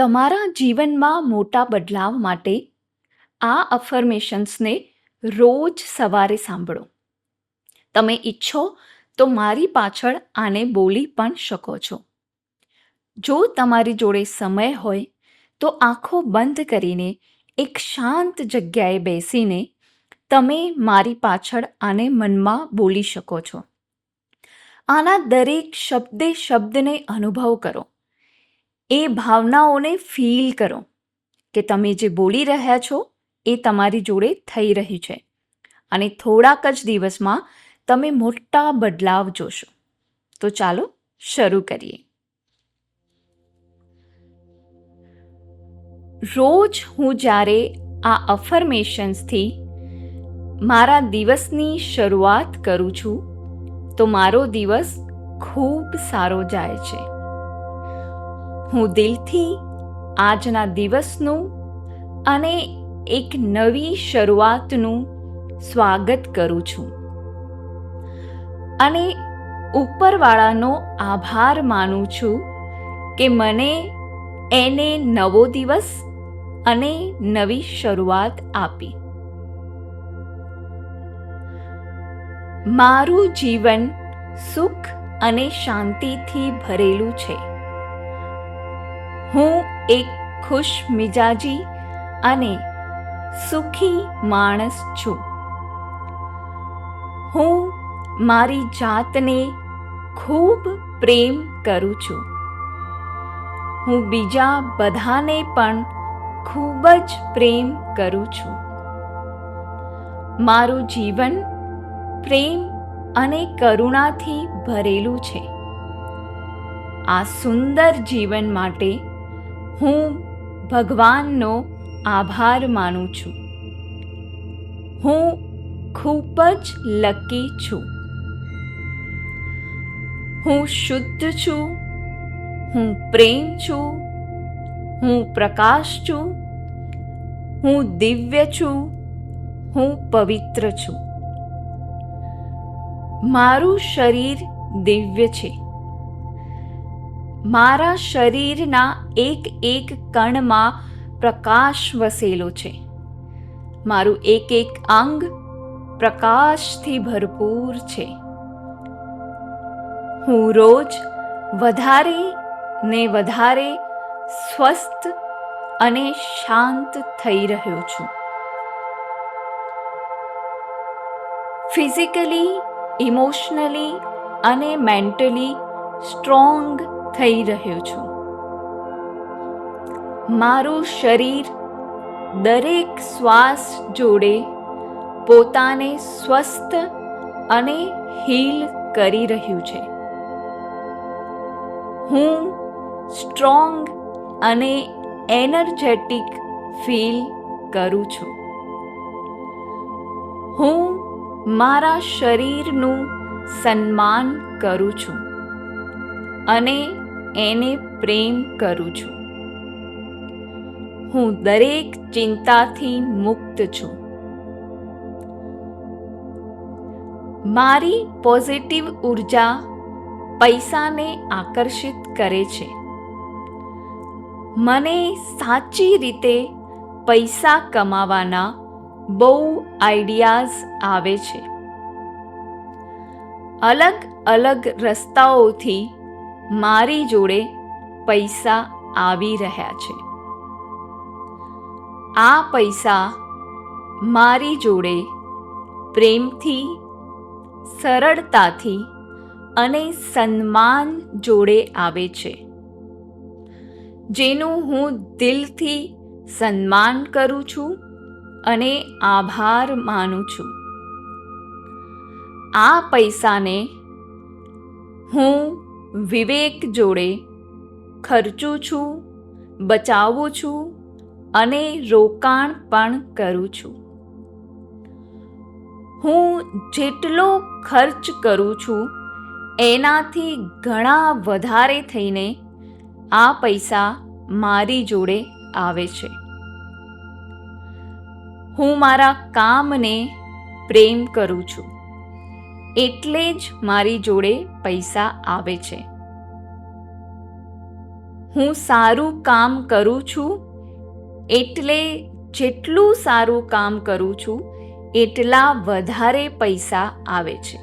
તમારા જીવનમાં મોટા બદલાવ માટે આ અફર્મેશન્સને રોજ સવારે સાંભળો. તમે ઈચ્છો તો મારી પાછળ આને બોલી પણ શકો છો. જો તમારી જોડે સમય હોય તો આંખો બંધ કરીને એક શાંત જગ્યાએ બેસીને તમે મારી પાછળ આને મનમાં બોલી શકો છો. આના દરેક શબ્દે શબ્દને અનુભવ કરો. એ ભાવનાઓને ફીલ કરો કે તમે જે બોલી રહ્યા છો એ તમારી જોડે થઈ રહી છે. અને થોડાક જ દિવસમાં તમે મોટા બદલાવ જોશો. તો ચાલો શરૂ કરીએ. રોજ હું જ્યારે આ અફર્મેશન્સથી મારા દિવસની શરૂઆત કરું છું, તો મારો દિવસ ખૂબ સારો જાય છે. હું દિલથી આજના દિવસનું અને એક નવી શરૂઆતનું સ્વાગત કરું છું. અને ઉપરવાળાનો આભાર માનું છું કે મને એને નવો દિવસ અને નવી શરૂઆત આપી. મારું જીવન સુખ અને શાંતિથી ભરેલું છે. હું એક ખુશ મિજાજી અને સુખી માણસ છું. હું મારી જાતને ખૂબ પ્રેમ કરું છું. હું બીજા બધાને પણ ખૂબ જ પ્રેમ કરું છું. મારું જીવન પ્રેમ અને કરુણાથી ભરેલું છે. આ સુંદર જીવન માટે હું ભગવાનનો આભાર માનું છું. હું ખૂબ જ લકી છું. હું શુદ્ધ છું. હું પ્રેમ છું. હું પ્રકાશ છું. હું દિવ્ય છું. હું પવિત્ર છું. મારું શરીર દિવ્ય છે. મારા શરીરના એક એક કણમાં પ્રકાશ વસેલો છે. મારું એક એક અંગ પ્રકાશથી ભરપૂર છે. હું રોજ વધારે ને વધારે સ્વસ્થ અને શાંત થઈ રહ્યો છું. ફિઝિકલી, ઇમોશનલી અને મેન્ટલી સ્ટ્રોંગ થઈ રહ્યો છું. મારું શરીર દરેક શ્વાસ જોડે પોતાને સ્વસ્થ અને હીલ કરી રહ્યું છે. હું સ્ટ્રોંગ અને એનર્જેટિક ફીલ કરું છું. હું મારા શરીરનું સન્માન કરું છું. અને એને પ્રેમ કરું છું. હું દરેક ચિંતાથી મુક્ત છું. મારી પોઝિટિવ ઊર્જા પૈસાને આકર્ષિત કરે છે. મને સાચી રીતે પૈસા કમાવાના બહુ આઈડિયાઝ આવે છે. અલગ અલગ રસ્તાઓથી મારી જોડે પૈસા આવી રહ્યા છે. આ પૈસા મારી જોડે પ્રેમથી, સરળતાથી અને સન્માન જોડે આવે છે. જેનું હું દિલથી સન્માન કરું છું અને આભાર માનું છું. આ પૈસાને હું વિવેક જોડે ખર્ચું છું, બચાવું છું અને રોકાણ પણ કરું છું. હું જેટલો ખર્ચ કરું છું, એનાથી ઘણા વધારે થઈને આ પૈસા મારી જોડે આવે છે. હું મારા કામને પ્રેમ કરું છું. એટલે જ મારી જોડે પૈસા આવે છે. હું સારું કામ કરું છું, એટલે જેટલું સારું કામ કરું છું, એટલા વધારે પૈસા આવે છે.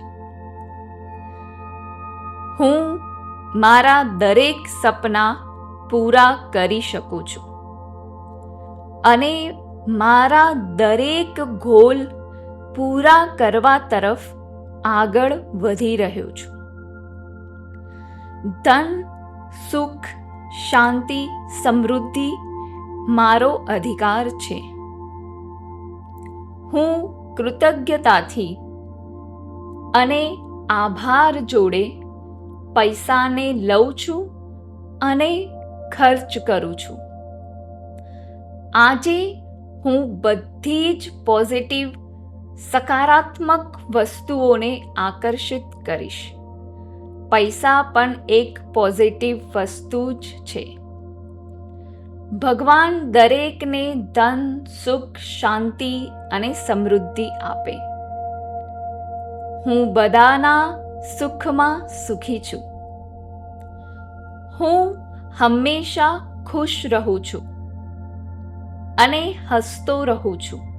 હું મારા દરેક સપના પૂરા કરી શકું છું. અને મારા દરેક ગોલ પૂરા કરવા તરફ આગળ વધી રહ્યો છું. ધન, સુખ, શાંતિ, સમૃદ્ધિ મારો અધિકાર છે. હું કૃતજ્ઞતાથી અને આભાર જોડે પૈસાને લઉં છું અને ખર્ચ કરું છું. આજે હું બધી જ પોઝિટિવ સકારાત્મક વસ્તુઓને આકર્ષિત કરીશ. પૈસા પણ એક પોઝિટિવ વસ્તુ જ છે. ભગવાન દરેકને ધન, સુખ, શાંતિ અને સમૃદ્ધિ આપે. હું બધાના સુખમાં સુખી છું. હું હંમેશા ખુશ રહું છું. અને હસતો રહું છું.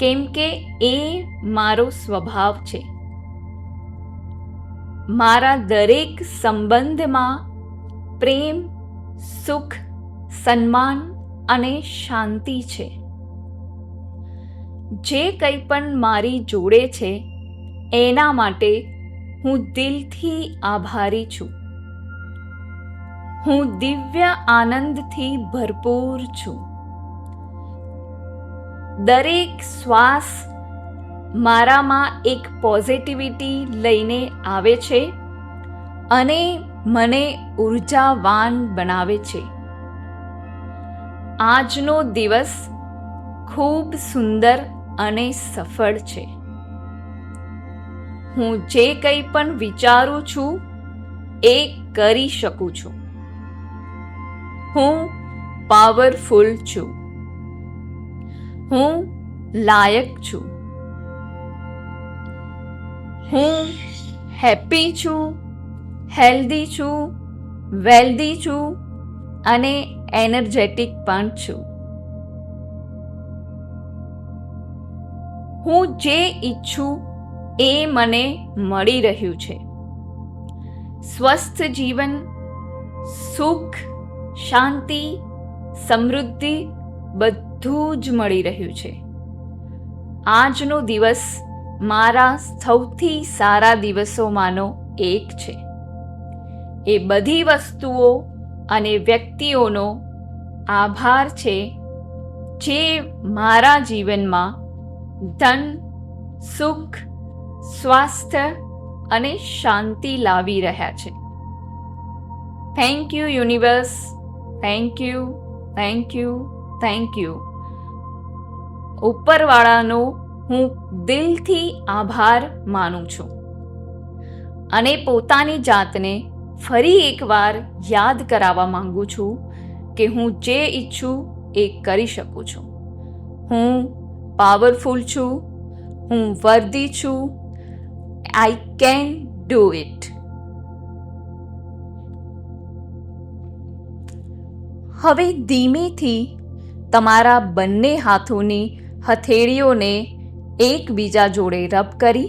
કેમ કે એ મારો સ્વભાવ છે. મારા દરેક સંબંધમાં પ્રેમ, સુખ, સન્માન અને શાંતિ છે. જે કંઈ પણ મારી જોડે છે, એના માટે હું દિલથી આભારી છું. હું દિવ્ય આનંદથી ભરપૂર છું. દરેક શ્વાસ મારામાં એક પોઝિટિવિટી લઈને આવે છે અને મને ઉર્જાવાન બનાવે છે. આજનો દિવસ ખૂબ સુંદર અને સફળ છે. હું જે કંઈ પણ વિચારું છું, એ કરી શકું છું. હું પાવરફુલ છું. હું લાયક છું. હું હેપી છું, હેલ્ધી છું, વેલ્ધી છું અને એનર્જેટિક પણ છું. હું જે ઈચ્છું એ મને મળી રહ્યું છે. સ્વસ્થ જીવન, સુખ, શાંતિ, સમૃદ્ધિ બધું જ મળી રહ્યું છે. આજનો દિવસ મારા સૌથી સારા દિવસોમાંનો એક છે. એ બધી વસ્તુઓ અને વ્યક્તિઓનો આભાર છે જે મારા જીવનમાં ધન, સુખ, સ્વાસ્થ્ય અને શાંતિ લાવી રહ્યા છે. Thank you universe thank you thank you thank you ઉપરવાળાનો હું દિલથી આભાર માનું છું. અને પોતાની જાતને ફરી એકવાર યાદ કરાવવા માંગુ છું કે હું જે ઈચ્છું એ કરી શકું છું. હું પાવરફુલ છું, હું વર્ધી છું આઈ કેન ડુ ઇટ હવે ધીમેથી તમારા બંને હાથોની હથેળીઓને એકબીજા જોડે રબ કરી,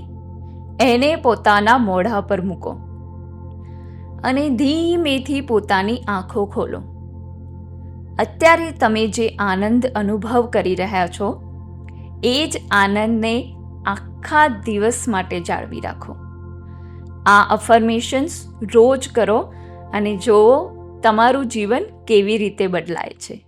એને પોતાના મોઢા પર મૂકો અને ધીમેથી પોતાની આંખો ખોલો. અત્યારે તમે જે આનંદ અનુભવ કરી રહ્યા છો, એ જ આનંદને આખા દિવસ માટે જાળવી રાખો. આ અફર્મેશન્સ રોજ કરો અને જુઓ તમારું જીવન કેવી રીતે બદલાય છે.